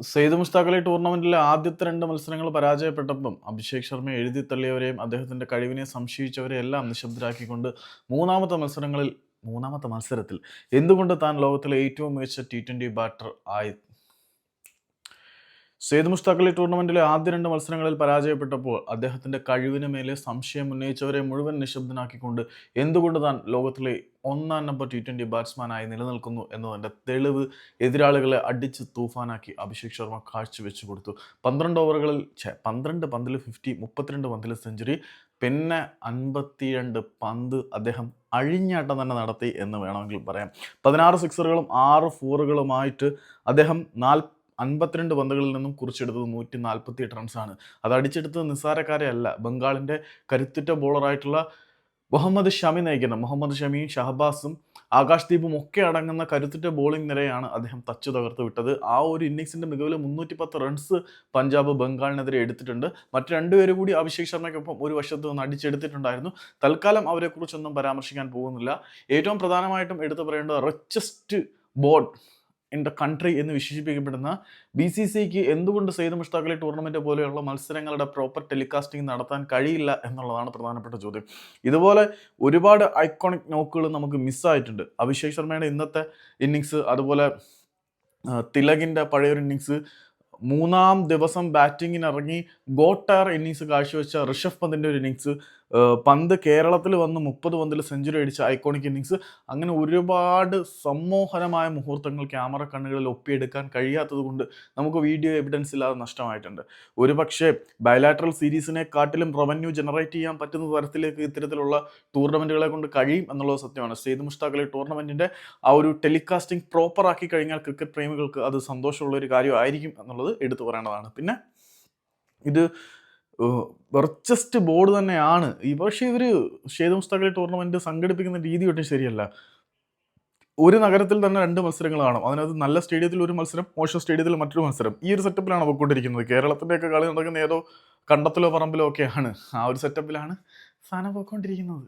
സെയ്ദ് മുസ്താഖ് അലി ടൂർണമെന്റിലെ ആദ്യത്തെ രണ്ട് മത്സരങ്ങൾ പരാജയപ്പെട്ടപ്പം അഭിഷേക് ശർമ്മ എഴുതി തള്ളിയവരെയും അദ്ദേഹത്തിന്റെ കഴിവിനെ സംശയിച്ചവരെയും എല്ലാം നിശബ്ദരാക്കിക്കൊണ്ട് മൂന്നാമത്തെ മത്സരങ്ങളിൽ മൂന്നാമത്തെ മത്സരത്തിൽ എന്തുകൊണ്ട് താൻ ലോകത്തിലെ ഏറ്റവും മികച്ച ടി ട്വന്റി ബാറ്റർ ആയി സെയ്ദ് മുസ്താഖലി ടൂർണമെന്റിലെ ആദ്യ രണ്ട് മത്സരങ്ങളിൽ പരാജയപ്പെട്ടപ്പോൾ അദ്ദേഹത്തിന്റെ കഴിവിന് മേലെ സംശയം ഉന്നയിച്ചവരെ മുഴുവൻ നിശബ്ദനാക്കിക്കൊണ്ട് എന്തുകൊണ്ട് താൻ ലോകത്തിലെ ഒന്നാം നമ്പർ ടി ട്വന്റി ബാറ്റ്സ്മാനായി നിലനിൽക്കുന്നു എന്നതിന്റെ തെളിവ് എതിരാളികളെ അടിച്ച് തൂഫാനാക്കി അഭിഷേക് ശർമ്മ കാഴ്ചവെച്ചു കൊടുത്തു. പന്ത്രണ്ട് ഓവറുകളിൽ പന്ത്രണ്ട് പന്തിൽ ഫിഫ്റ്റി മുപ്പത്തിരണ്ട് പന്തിൽ സെഞ്ചുറി പിന്നെ അൻപത്തിരണ്ട് പന്ത് അദ്ദേഹം അഴിഞ്ഞാട്ടം തന്നെ നടത്തി എന്ന് വേണമെങ്കിൽ പറയാം. പതിനാറ് സിക്സറുകളും ആറ് ഫോറുകളുമായിട്ട് അദ്ദേഹം നാൽ അൻപത്തിരണ്ട് പന്തുകളിൽ നിന്നും കുറിച്ചെടുത്തത് നൂറ്റി നാൽപ്പത്തി എട്ട് റൺസാണ്. അത് അടിച്ചെടുത്തത് നിസ്സാരക്കാരെ അല്ല ബംഗാളിന്റെ കരുത്തുറ്റ ബോളറായിട്ടുള്ള മുഹമ്മദ് ഷമി നയിക്കുന്ന മുഹമ്മദ് ഷമിയും ഷഹബാസും ആകാശ് ദീപും ഒക്കെ അടങ്ങുന്ന കരുത്തുറ്റ ബോളിംഗ് നിരയാണ് അദ്ദേഹം തച്ചു തകർത്ത് വിട്ടത്. ആ ഒരു ഇന്നിങ്സിന്റെ മികവിൽ മുന്നൂറ്റി പത്ത് റൺസ് പഞ്ചാബ് ബംഗാളിനെതിരെ എടുത്തിട്ടുണ്ട്. മറ്റ് രണ്ടുപേര് കൂടി അഭിഷേക് ശർമ്മയ്ക്കൊപ്പം ഒരു വശത്ത് നിന്ന് അടിച്ചെടുത്തിട്ടുണ്ടായിരുന്നു. തൽക്കാലം അവരെക്കുറിച്ചൊന്നും പരാമർശിക്കാൻ പോകുന്നില്ല. ഏറ്റവും പ്രധാനമായിട്ടും എടുത്തു പറയേണ്ടത് richest board in the country എന്ന് വിശേഷിപ്പിക്കപ്പെടുന്ന ബി സി സിക്ക് എന്തുകൊണ്ട് സെയ്ദ് മുഷ്താഖ് അലി ടൂർണമെന്റ് പോലെയുള്ള മത്സരങ്ങളുടെ പ്രോപ്പർ ടെലികാസ്റ്റിംഗ് നടത്താൻ കഴിയില്ല എന്നുള്ളതാണ് പ്രധാനപ്പെട്ട ചോദ്യം. ഇതുപോലെ ഒരുപാട് ഐക്കോണിക് നോക്കുകൾ നമുക്ക് മിസ്സായിട്ടുണ്ട്. അഭിഷേക് ശർമ്മയുടെ ഇന്നത്തെ ഇന്നിങ്സ് അതുപോലെ തിലകിന്റെ പഴയൊരു ഇന്നിങ്സ് മൂന്നാം ദിവസം ബാറ്റിങ്ങിനിറങ്ങി ഗോട്ടാർ ഇന്നിങ്സ് കാഴ്ചവെച്ച ഋഷഭ് പന്തിന്റെ ഒരു ഇന്നിങ്സ് പന്ത് കേരളത്തിൽ വന്ന് മുപ്പത് പന്തിൽ സെഞ്ചുറി അടിച്ച ഐക്കോണിക് ഇന്നിങ്സ് അങ്ങനെ ഒരുപാട് സമ്മോഹനമായ മുഹൂർത്തങ്ങൾ ക്യാമറ കണ്ണുകളിൽ ഒപ്പിയെടുക്കാൻ കഴിയാത്തത് കൊണ്ട് നമുക്ക് വീഡിയോ എവിഡൻസ് ഇല്ലാതെ നഷ്ടമായിട്ടുണ്ട്. ഒരു പക്ഷേ ബയലാട്രൽ സീരീസിനെ കാട്ടിലും റവന്യൂ ജനറേറ്റ് ചെയ്യാൻ പറ്റുന്ന തരത്തിലേക്ക് ഇത്തരത്തിലുള്ള ടൂർണമെന്റുകളെ കൊണ്ട് കഴിയും എന്നുള്ളത് സത്യമാണ്. സെയ്ദ് മുഷ്താഖ് അലി ടൂർണമെന്റിന്റെ ആ ഒരു ടെലികാസ്റ്റിംഗ് പ്രോപ്പർ ആക്കി കഴിഞ്ഞാൽ ക്രിക്കറ്റ് പ്രേമികൾക്ക് അത് സന്തോഷമുള്ള ഒരു കാര്യമായിരിക്കും എന്നുള്ളത് എടുത്തു പറയേണ്ടതാണ്. പിന്നെ ഇത് വെർച്ചസ്റ്റ് ബോർഡ് തന്നെയാണ്. ഈ പക്ഷേ ഇവർ ഷേദ് മുസ്താഖ് അലി ടൂർണമെന്റ് സംഘടിപ്പിക്കുന്ന രീതി ഒട്ടും ശരിയല്ല. ഒരു നഗരത്തിൽ തന്നെ രണ്ട് മത്സരങ്ങൾ കാണും. അതിനകത്ത് നല്ല സ്റ്റേഡിയത്തിൽ ഒരു മത്സരം മോശം സ്റ്റേഡിയത്തിൽ മറ്റൊരു മത്സരം. ഈ ഒരു സെറ്റപ്പിലാണ് പോയിക്കൊണ്ടിരിക്കുന്നത് കേരളത്തിന്റെയൊക്കെ കളി നടക്കുന്ന ഏതോ കണ്ടത്തിലോ പറമ്പിലോ ഒക്കെയാണ് ആ ഒരു സെറ്റപ്പിലാണ് സാധനം പോയിക്കൊണ്ടിരിക്കുന്നത്.